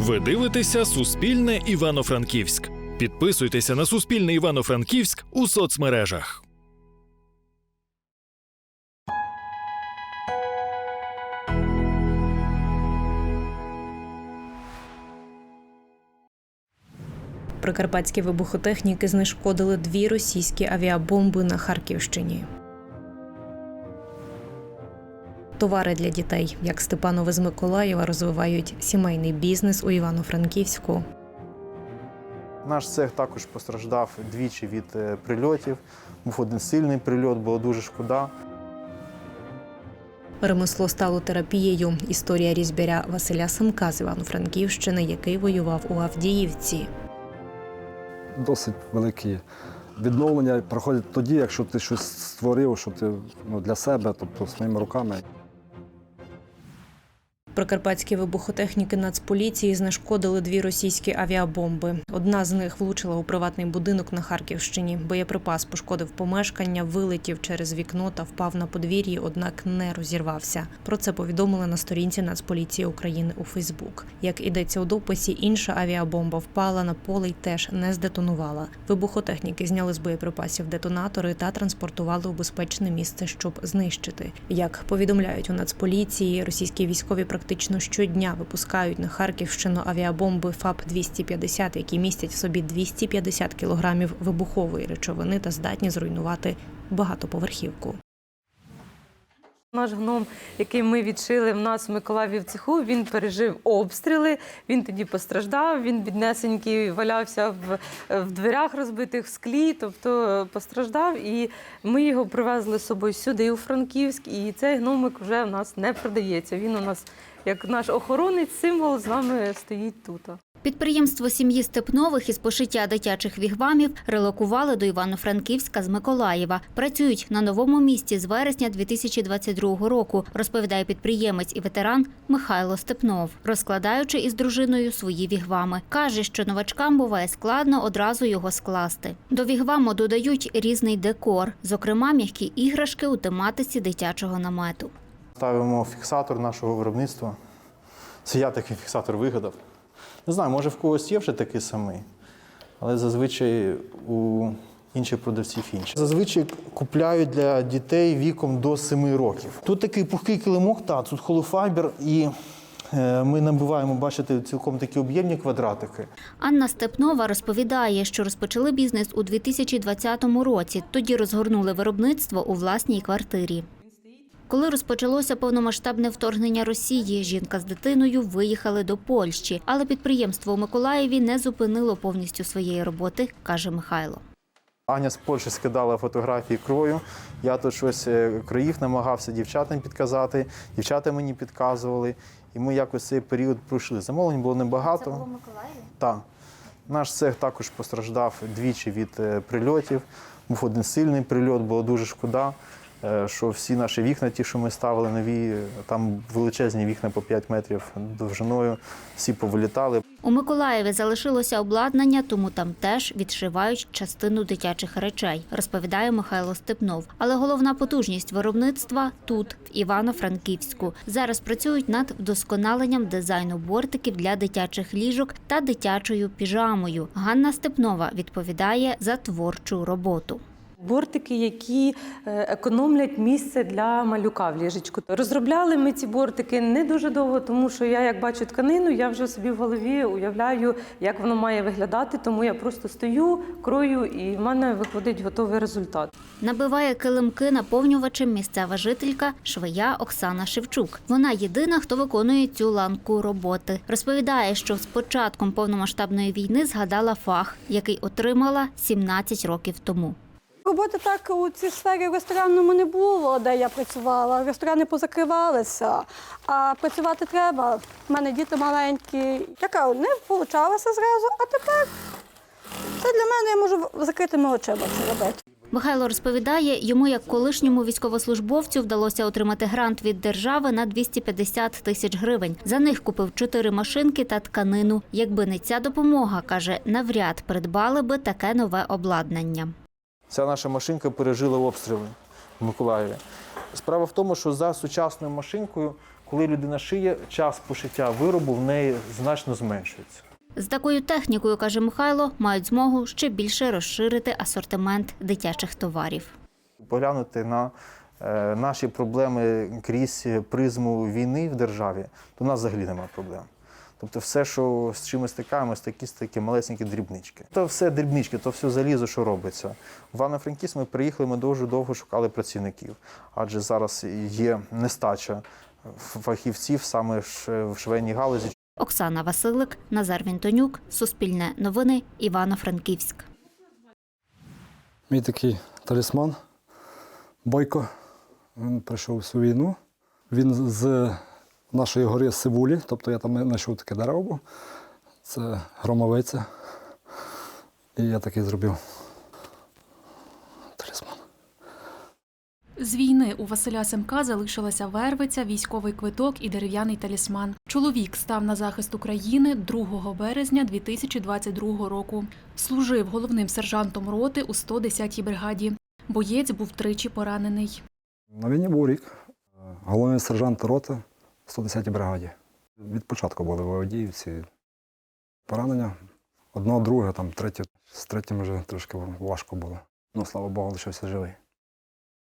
Ви дивитеся Суспільне Івано-Франківськ. Підписуйтеся на Суспільне Івано-Франківськ у соцмережах. Прикарпатські вибухотехніки знешкодили дві російські авіабомби на Харківщині. Товари для дітей, як Степанови з Миколаєва, розвивають сімейний бізнес у Івано-Франківську. Наш цех також постраждав двічі від е, прильотів. Був один сильний прильот, було дуже шкода. Ремесло стало терапією. Історія різьбяря Василя Семка з Івано-Франківщини, який воював у Авдіївці. досить великі відновлення проходять тоді, якщо ти щось створив, що ти ну, для себе, тобто своїми руками. Прикарпатські вибухотехніки Нацполіції знешкодили дві російські авіабомби. Одна з них влучила у приватний будинок на Харківщині. Боєприпас пошкодив помешкання, вилетів через вікно та впав на подвір'ї, однак не розірвався. Про це повідомили на сторінці Нацполіції України у Фейсбук. Як ідеться у дописі, інша авіабомба впала на поле й теж не здетонувала. Вибухотехніки зняли з боєприпасів детонатори та транспортували у безпечне місце, щоб знищити. Як повідомляють у Нацполіції, російські військові практично щодня випускають на Харківщину авіабомби ФАП-250, які містять в собі 250 кілограмів вибухової речовини та здатні зруйнувати багатоповерхівку. Наш гном, який ми відшили в нас в Миколаєві в цеху, він пережив обстріли. Він тоді постраждав. Він біднесенький валявся в, в дверях розбитих в склі, тобто е, постраждав. І ми його привезли з собою сюди, у Франківськ. І цей гномик вже в нас не продається. Він у нас як наш охоронець, символ з нами стоїть тут. Підприємство сім'ї Степнових із пошиття дитячих вігвамів релокували до Івано-Франківська з Миколаєва. Працюють на новому місці з вересня 2022 року, розповідає підприємець і ветеран Михайло Степнов, розкладаючи із дружиною свої вігвами. Каже, що новачкам буває складно одразу його скласти. До вігваму додають різний декор, зокрема м'які іграшки у тематиці дитячого намету. Ставимо фіксатор нашого виробництва. Це я такий фіксатор вигадав. Не знаю, може в когось є вже такий самий, але зазвичай у інших продавців інші. Зазвичай купляють для дітей віком до 7 років. Тут такий пухкий килимок, та, тут холофайбер, і е, ми набиваємо, бачите, цілком такі об'ємні квадратики. Анна Степнова розповідає, що розпочали бізнес у 2020 році. Тоді розгорнули виробництво у власній квартирі. Коли розпочалося повномасштабне вторгнення Росії, жінка з дитиною виїхали до Польщі, але підприємство у Миколаєві не зупинило повністю своєї роботи, каже Михайло. Аня з Польщі скидала фотографії крою. Я тут щось е, кроїв намагався дівчатам підказати. Дівчата мені підказували. І ми якось цей період пройшли. Замовлень було небагато. Це було в Миколаєві? Так. Наш цех також постраждав двічі від е, прильотів. Був один сильний прильот, було дуже шкода, що всі наші вікна, ті, що ми ставили нові, е, там величезні вікна по 5 метрів довжиною, всі повилітали. У Миколаєві залишилося обладнання, тому там теж відшивають частину дитячих речей, розповідає Михайло Степнов. Але головна потужність виробництва тут, в Івано-Франківську. Зараз працюють над вдосконаленням дизайну бортиків для дитячих ліжок та дитячою піжамою. Ганна Степнова відповідає за творчу роботу. Бортики, які е, економлять місце для малюка в ліжечку. Розробляли ми ці бортики не дуже довго, тому що я, як бачу тканину, я вже собі в голові уявляю, як воно має виглядати. Тому я просто стою, крою, і в мене виходить готовий результат. Набиває килимки наповнювачем місцева жителька швея Оксана Шевчук. Вона єдина, хто виконує цю ланку роботи. Розповідає, що з початком повномасштабної війни згадала фах, який отримала 17 років тому. Роботи так у цій сфері в ресторанному не було, де я працювала. Ресторани позакривалися, а працювати треба. У мене діти маленькі. Яка не вийшло зразу, а тепер це для мене я можу закритими очима це робити. Михайло розповідає, йому як колишньому військовослужбовцю вдалося отримати грант від держави на 250 тисяч гривень. За них купив чотири машинки та тканину. Якби не ця допомога, каже, навряд придбали би таке нове обладнання. Ця наша машинка пережила обстріли в Миколаєві. Справа в тому, що за сучасною машинкою Коли людина шиє, час пошиття виробу в неї значно зменшується. З такою технікою, каже Михайло, мають змогу ще більше розширити асортимент дитячих товарів. Поглянути на е, наші проблеми крізь призму війни в державі, то в нас взагалі немає проблем. Тобто все, що з чим ми стикаємося, такі такі малесенькі дрібнички. То все дрібнички, то все залізо, що робиться. В Івано-Франківськ ми приїхали, ми дуже довго шукали працівників, адже зараз є нестача фахівців саме в швейній галузі. Оксана Василик, Назар Вінтонюк, Суспільне новини, Івано-Франківськ. Мій такий талісман Бойко. Він прийшов всю війну. Він з нашої гори Сивулі, тобто я там знайшов таке дерево. Це громовиця. І я такий зробив талісман. З війни у Василя Семка залишилася вервиця, військовий квиток і дерев'яний талісман. Чоловік став на захист України 2 березня 2022 року. Служив головним сержантом роти у 110-й бригаді. Боєць був тричі поранений. На війні був рік. Головний сержант роти 110-й бригаді. Від початку були в Авдіївці. Поранення. Одно, друге, там третє. З третім вже трошки важко було. Ну, слава Богу, лишився живий.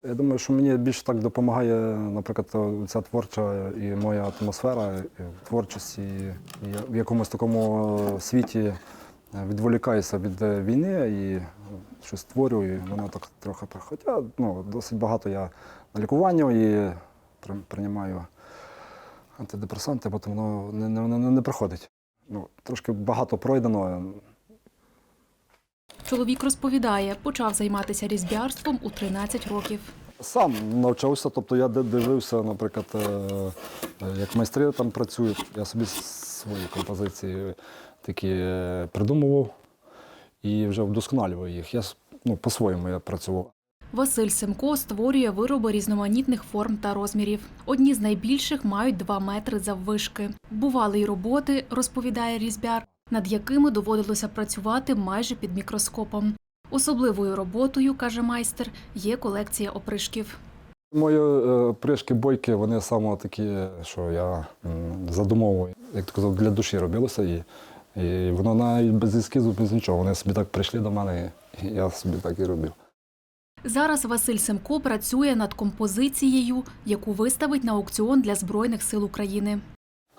Я думаю, що мені більше так допомагає, наприклад, ця творча і моя атмосфера і творчості. І я в якомусь такому світі відволікаюся від е, війни і щось створюю, і воно так трохи. Хоча ну, досить багато я на лікуванні і приймаю антидепресанти, бо воно не, не, не, не проходить. Ну, трошки багато пройдено. Чоловік розповідає, почав займатися різьбярством у 13 років. Сам навчався, тобто я дивився, наприклад, е, як майстри там працюють. Я собі свої композиції такі е, придумував і вже вдосконалював їх. Я ну, по-своєму я працював. Василь Семко створює вироби різноманітних форм та розмірів. Одні з найбільших мають 2 метри заввишки. Бували й роботи, розповідає різьбяр, над якими доводилося працювати майже під мікроскопом. Особливою роботою, каже майстер, є колекція опришків. Мої е, пришки бойки, вони саме такі, що я м, задумовував, як ти казав, для душі робилося. І, і воно навіть без ескізу, без нічого. Вони собі так прийшли до мене, і я собі так і робив. Зараз Василь Семко працює над композицією, яку виставить на аукціон для Збройних сил України.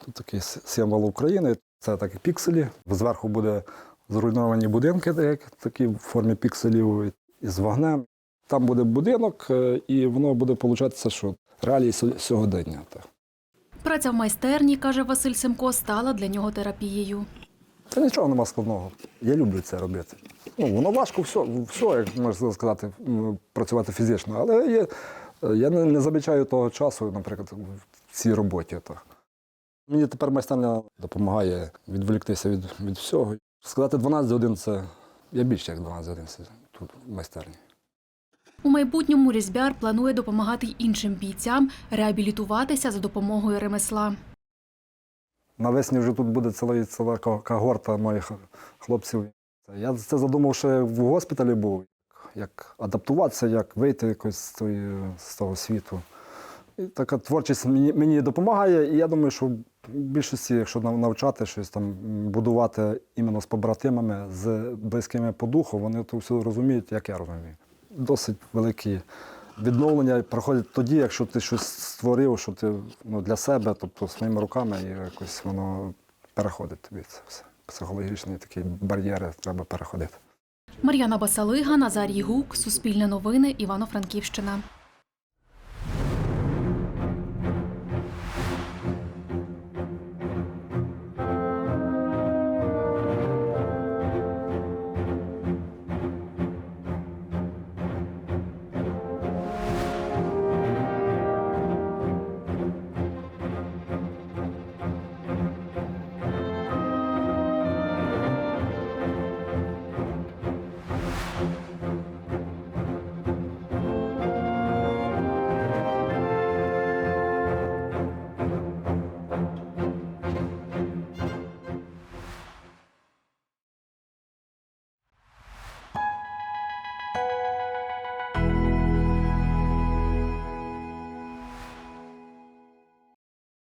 Тут такий символ України. Це такі пікселі. Зверху буде зруйновані будинки, так такі в формі пікселів із вогнем. Там буде будинок, е, і воно буде получатися, що реалії сьогодення. Праця в майстерні, каже Василь Семко, стала для нього терапією. Та нічого нема складного. Я люблю це робити. Ну, воно важко все, все, як можна сказати, працювати фізично. Але є, я не, не замічаю того часу, наприклад, в цій роботі. Так. Мені тепер майстерня допомагає відволіктися від, від всього. Сказати 12 годин це я більше як 12 годин тут в майстерні. У майбутньому різьбяр планує допомагати й іншим бійцям реабілітуватися за допомогою ремесла. Навесні вже тут буде ціла, ціла ко- когорта моїх хлопців. Я це задумав, ще в госпіталі був, як адаптуватися, як вийти якось з, тої, з того світу. І така творчість мені, мені допомагає, і я думаю, що в більшості, якщо навчати щось там, будувати іменно з побратимами, з близькими по духу, вони то все розуміють, як я розумію. Досить великі відновлення проходять тоді, якщо ти щось створив, що ти ну, для себе, тобто своїми руками, і якось воно переходить тобі це все. Психологічні такі бар'єри треба переходити. Мар'яна Басалига, Назарій Гук, Суспільне новини, Івано-Франківщина.